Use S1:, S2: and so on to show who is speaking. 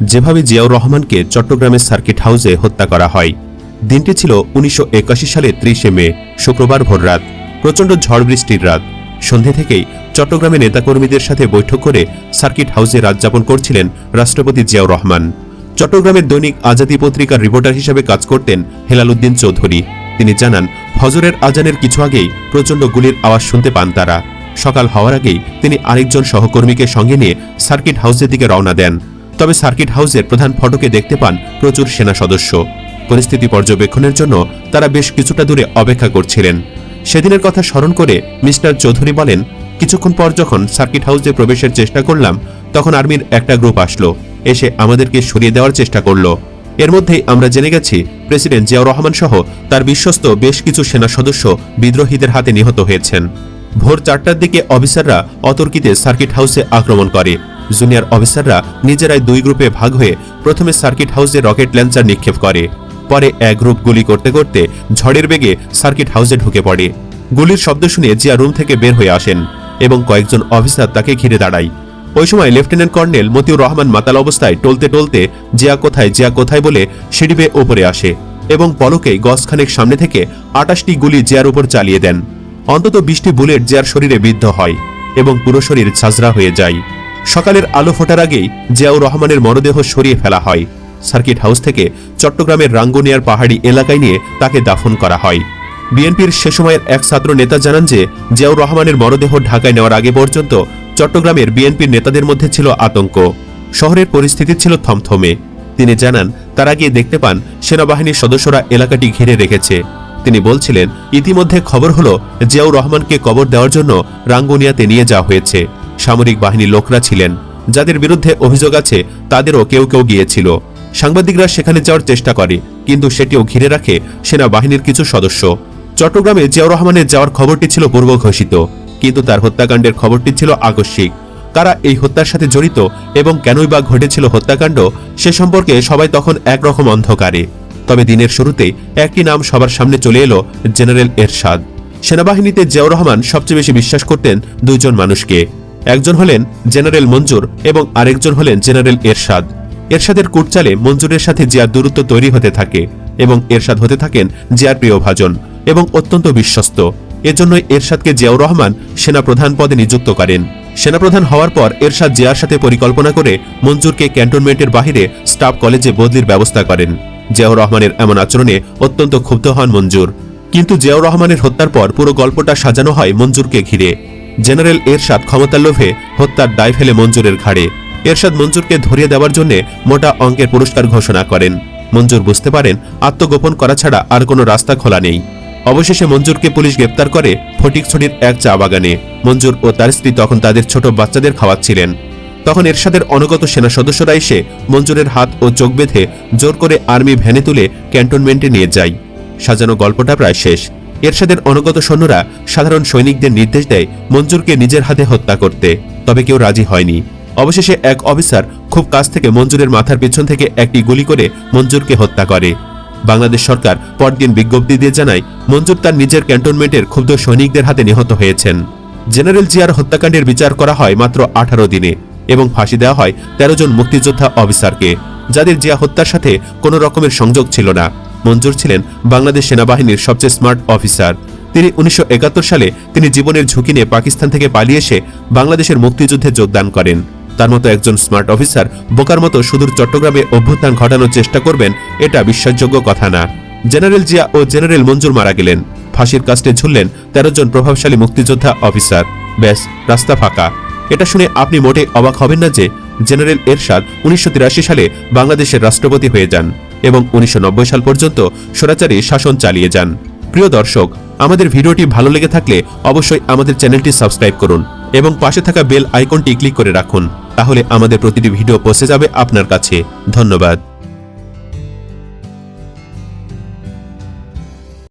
S1: যেভাবে জিয়াউর রহমানকে চট্টগ্রামের সার্কিট হাউসে হত্যা করা হয়। দিনটি ছিল উনিশশো একাশি সালের ত্রিশে মে, শুক্রবার ভোররাত প্রচণ্ড ঝড় বৃষ্টির রাত। সন্ধে থেকেই চট্টগ্রামে নেতাকর্মীদের সাথে বৈঠক করে সার্কিট হাউসে রাত যাপন করছিলেন রাষ্ট্রপতি জিয়াউর রহমান। চট্টগ্রামের দৈনিক আজাদি পত্রিকার রিপোর্টার হিসেবে কাজ করতেন হেলাল উদ্দিন চৌধুরী। তিনি জানান, ফজরের আজানের কিছু আগেই প্রচণ্ড গুলির আওয়াজ শুনতে পান তারা। সকাল হওয়ার আগেই তিনি আরেকজন সহকর্মীকে সঙ্গে নিয়ে সার্কিট হাউসের দিকে রওনা দেন। তবে সার্কিট হাউসের প্রধান ফটকে দেখতে পান প্রচুর সেনা সদস্য। পরিস্থিতি পর্যবেক্ষণের জন্য তারা বেশ কিছুটা দূরে অপেক্ষা করছিলেন। সেদিনের কথা স্মরণ করে মিস্টার চৌধুরী বলেন, কিছুক্ষণ পর যখন সার্কিট হাউসে প্রবেশের চেষ্টা করলাম, তখন আর্মির একটা গ্রুপ আসলো, এসে আমাদেরকে সরিয়ে দেওয়ার চেষ্টা করল। এর মধ্যেই আমরা জেনে গেছি, প্রেসিডেন্ট জিয়াউর রহমান সহ তার বিশ্বস্ত বেশ কিছু সেনা সদস্য বিদ্রোহীদের হাতে নিহত হয়েছেন। ভোর চারটার দিকে অফিসাররা অতর্কিতে সার্কিট হাউসে আক্রমণ করে। জুনিয়র অফিসাররা নিজেরাই দুই গ্রুপে ভাগ হয়ে প্রথমে সার্কিট হাউসে রকেট ল্যান্সার নিক্ষেপ করে। পরে এক গ্রুপ গুলি করতে করতে ঝড়ের বেগে সার্কিট হাউসে ঢুকে পড়ে। গুলির শব্দ শুনে জিয়া রুম থেকে বের হয়ে আসেন এবং কয়েকজন অফিসার তাকে ঘিরে দাঁড়ায়। ওই সময় লেফটেন্যান্ট কর্নেল মতিউর রহমান মাতাল অবস্থায় টলতে টলতে জিয়া কোথায় জিয়া কোথায় বলে সিঁড়ি বেয়ে ওপরে আসে এবং পলকে গজখানেক সামনে থেকে আটাশটি গুলি জিয়ার উপর চালিয়ে দেন। অন্তত বিশটি বুলেট জিয়ার শরীরে বিদ্ধ হয় এবং পুরো শরীর ছাজরা হয়ে যায়। সকালের আলো ফোটার আগেই জিয়াউর রহমানের মরদেহ সরিয়ে ফেলা হয়। সার্কিট হাউস থেকে চট্টগ্রামের রাঙ্গুনিয়ার পাহাড়ি এলাকায় নিয়ে তাকে দাফন করা হয়। বিএনপির সে সময়ের এক ছাত্র নেতা জানান যে, জিয়াউর রহমানের মরদেহ ঢাকায় নেওয়ার আগে পর্যন্ত চট্টগ্রামের বিএনপির নেতাদের মধ্যে ছিল আতঙ্ক। শহরের পরিস্থিতি ছিল থমথমে। তিনি জানান, তারা গিয়ে দেখতে পান সেনাবাহিনীর সদস্যরা এলাকাটি ঘিরে রেখেছে। তিনি বলছিলেন, ইতিমধ্যে খবর হলো জিয়াউর রহমানকে কবর দেওয়ার জন্য রাঙ্গুনিয়াতে নিয়ে যাওয়া হয়েছে। সামরিক বাহিনীর লোকরা ছিলেন। যাদের বিরুদ্ধে অভিযোগ আছে, তাদেরও কেউ কেউ গিয়েছিল। সাংবাদিকরা সেখানে যাওয়ার চেষ্টা করে, কিন্তু সেটিও ঘিরে রাখে সেনাবাহিনীর কিছু সদস্য। চট্টগ্রামে জিয়াউর রহমানের যাওয়ার খবরটি ছিল পূর্ব ঘোষিত কিন্তু তার হত্যাকাণ্ডের খবরটি ছিল আকস্মিক। কারা এই হত্যার সাথে জড়িত এবং কেনই বা ঘটেছিল হত্যাকাণ্ড, সে সম্পর্কে সবাই তখন একরকম অন্ধকারে। তবে দিনের শুরুতেই একটি নাম সবার সামনে চলে এলো, জেনারেল এরশাদ। সেনাবাহিনীতে জিয়াউর রহমান সবচেয়ে বেশি বিশ্বাস করতেন দুইজন মানুষকে। একজন হলেন জেনারেল মঞ্জুর এবং আরেকজন হলেন জেনারেল এরশাদ। এরশাদের কুটচালে মঞ্জুরের সাথে জিয়ার দূরত্ব তৈরি হতে থাকে এবং এরশাদ হতে থাকেন জিয়ার প্রিয় ভাজন এবং অত্যন্ত বিশ্বস্ত। এজন্যই এরশাদকে জিয়াউর রহমান সেনাপ্রধান পদে নিযুক্ত করেন। সেনাপ্রধান হওয়ার পর এরশাদ জিয়ার সাথে পরিকল্পনা করে মঞ্জুরকে ক্যান্টনমেন্টের বাহিরে স্টাফ কলেজে বদলির ব্যবস্থা করেন। জিয়াউর রহমানের এমন আচরণে অত্যন্ত ক্ষুব্ধ হন মঞ্জুর। কিন্তু জিয়াউর রহমানের হত্যার পর পুরো গল্পটা সাজানো হয় মঞ্জুরকে ঘিরে। জেনারেল এরশাদ ক্ষমতার লোভে হত্যার দায় ফেলে মঞ্জুরের ঘাড়ে। এরশাদ মঞ্জুরকে ধরিয়ে দেওয়ার জন্য মোটা অঙ্কের পুরস্কার ঘোষণা করেন। মঞ্জুর বুঝতে পারেন, আত্মগোপন করা ছাড়া আর কোনো রাস্তা খোলা নেই। অবশেষে মঞ্জুরকে পুলিশ গ্রেপ্তার করে ফটিকছড়ির এক চা বাগানে। মঞ্জুর ও তার স্ত্রী তখন তাদের ছোট বাচ্চাদের খাওয়াচ্ছিলেন। তখন এরশাদের অনুগত সেনা সদস্যরা এসে মঞ্জুরের হাত ও চোখ বেঁধে জোর করে আর্মি ভ্যানে তুলে ক্যান্টনমেন্টে নিয়ে যায়। সাজানো গল্পটা প্রায় শেষ। এরশাদের অনুগত সৈন্যরা সাধারণ সৈনিকদের নির্দেশ দেয় মঞ্জুরকে নিজের হাতে হত্যা করতে, তবে কেউ রাজি হয়নি। অবশেষে এক অফিসার খুব কাছ থেকে মঞ্জুরের মাথার পেছন থেকে একটি গুলি করে মঞ্জুরকে হত্যা করে। বাংলাদেশ সরকার পরদিন বিজ্ঞপ্তি দিয়ে জানায়, মঞ্জুর তার নিজের ক্যান্টনমেন্টের ক্ষুব্ধ সৈনিকদের হাতে নিহত হয়েছেন। জেনারেল জিয়ার হত্যাকাণ্ডের বিচার করা হয় মাত্র আঠারো দিনে এবং ফাঁসি দেওয়া হয় তেরো জন মুক্তিযোদ্ধা অফিসারকে, যাদের জিয়া হত্যার সাথে কোনো রকমের সংযোগ ছিল না। মঞ্জুর ছিলেন বাংলাদেশ সেনাবাহিনীর সবচেয়ে স্মার্ট অফিসার। তিনি উনিশশো সালে তিনি জীবনের ঝুঁকি নিয়ে পাকিস্তান থেকে পালিয়ে এসে বাংলাদেশের মুক্তিযুদ্ধে যোগদান করেন। তার মতো একজন স্মার্ট অফিসার বোকার মতো সুদূর চট্টগ্রামে অভ্যুত্থান ঘটানোর চেষ্টা করবেন এটা বিশ্বাসযোগ্য কথা না। জেনারেল জিয়া ও জেনারেল মঞ্জুর মারা গেলেন। ফাঁসির কাস্টে ঝুললেন তেরো জন প্রভাবশালী মুক্তিযোদ্ধা অফিসার। ব্যাস, রাস্তা ফাঁকা। এটা শুনে আপনি মোটে অবাক হবেন না যে জেনারেল এরশাদ উনিশশো সালে বাংলাদেশের রাষ্ট্রপতি হয়ে যান এবং উনিশশো নব্বই সাল পর্যন্ত স্বরাচারী শাসন চালিয়ে যান। প্রিয় দর্শক, আমাদের ভিডিওটি ভালো লেগে থাকলে অবশ্যই আমাদের চ্যানেলটি সাবস্ক্রাইব করুন এবং পাশে থাকা বেল আইকনটি ক্লিক করে রাখুন। তাহলে আমাদের প্রতিটি ভিডিও পৌঁছে যাবে আপনার কাছে। ধন্যবাদ।